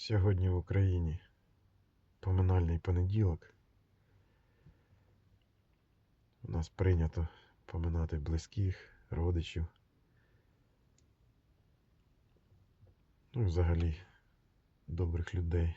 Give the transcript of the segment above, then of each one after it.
Сьогодні в Україні поминальний понеділок. У нас прийнято поминати близьких, родичів. Ну взагалі добрих людей.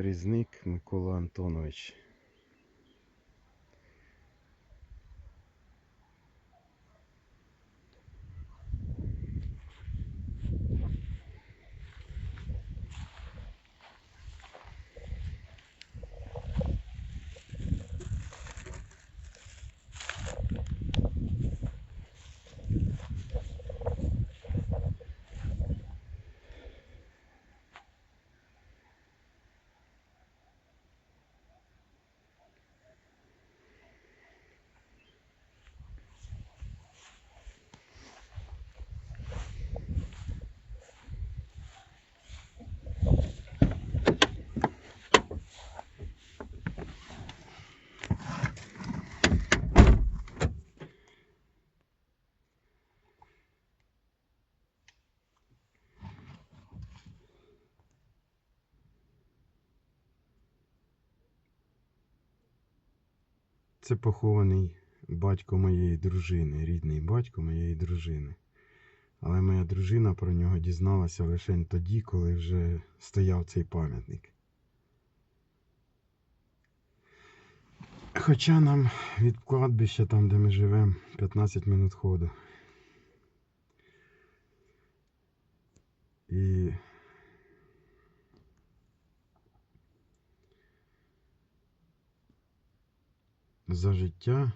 Різник Микола Антонович. Це похований батько моєї дружини, рідний батько моєї дружини. Але моя дружина про нього дізналася лише тоді, коли вже стояв цей пам'ятник. Хоча нам від кладбища, там де ми живемо, 15 минут ходу. І за життя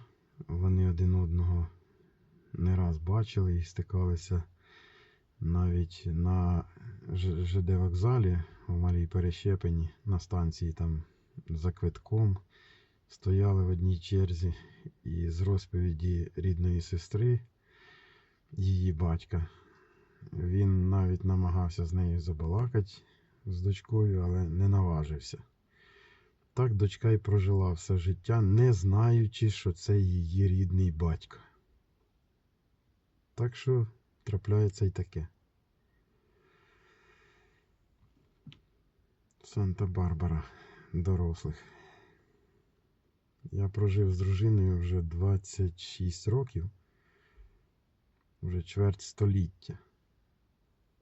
вони один одного не раз бачили і стикалися навіть на ЖД вокзалі в Малій Перещепені на станції там за квитком стояли в одній черзі і з розповіді рідної сестри її батька. Він навіть намагався з нею забалакати з дочкою, але не наважився. Так дочка й прожила все життя, не знаючи, що це її рідний батько. Так що трапляється і таке. Санта-Барбара дорослих. Я прожив з дружиною вже 26 років, вже чверть століття.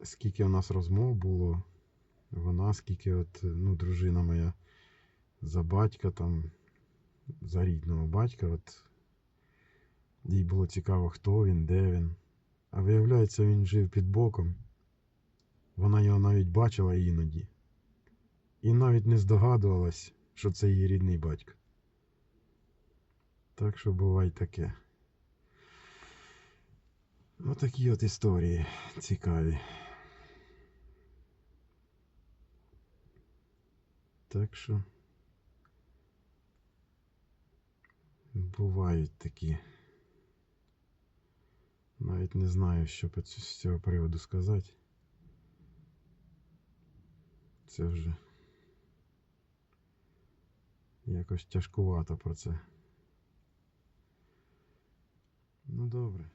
Скільки у нас розмов було, вона, скільки от, ну, дружина моя за батька там, за рідного батька, от їй було цікаво, хто він, де він. А виявляється, він жив під боком. Вона його навіть бачила іноді. І навіть не здогадувалась, що це її рідний батько. Так що буває таке. Отакі от історії цікаві. Так що бувають такі. Навіть не знаю, що з цього приводу сказати. Це вже якось тяжкувато про це. Ну добре.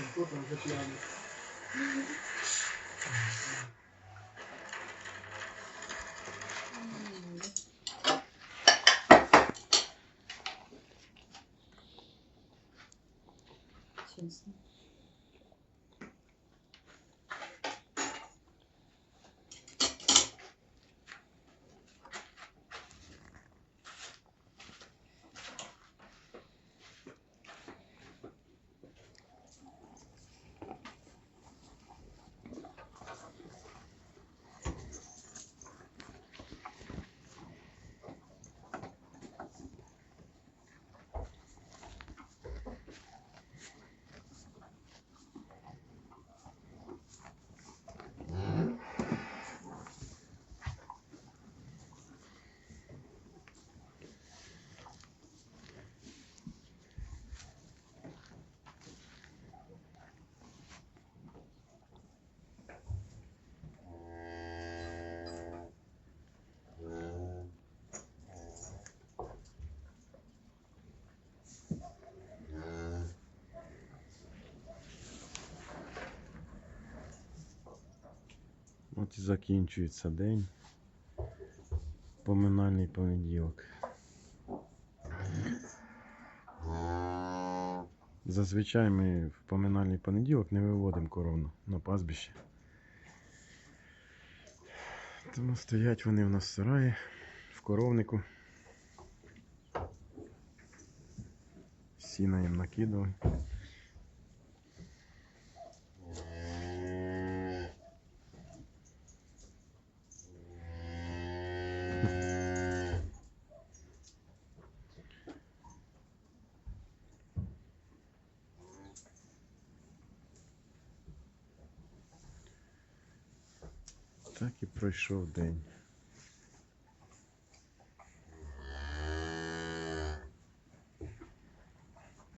Селфі, потім вже п'яний. Чесно. От і закінчується день. Поминальний понеділок. Зазвичай ми в поминальний понеділок не виводимо корову на пастбище. Тому стоять вони в нас в сараї, в коровнику. Сіна їм накидали. Так і пройшов день.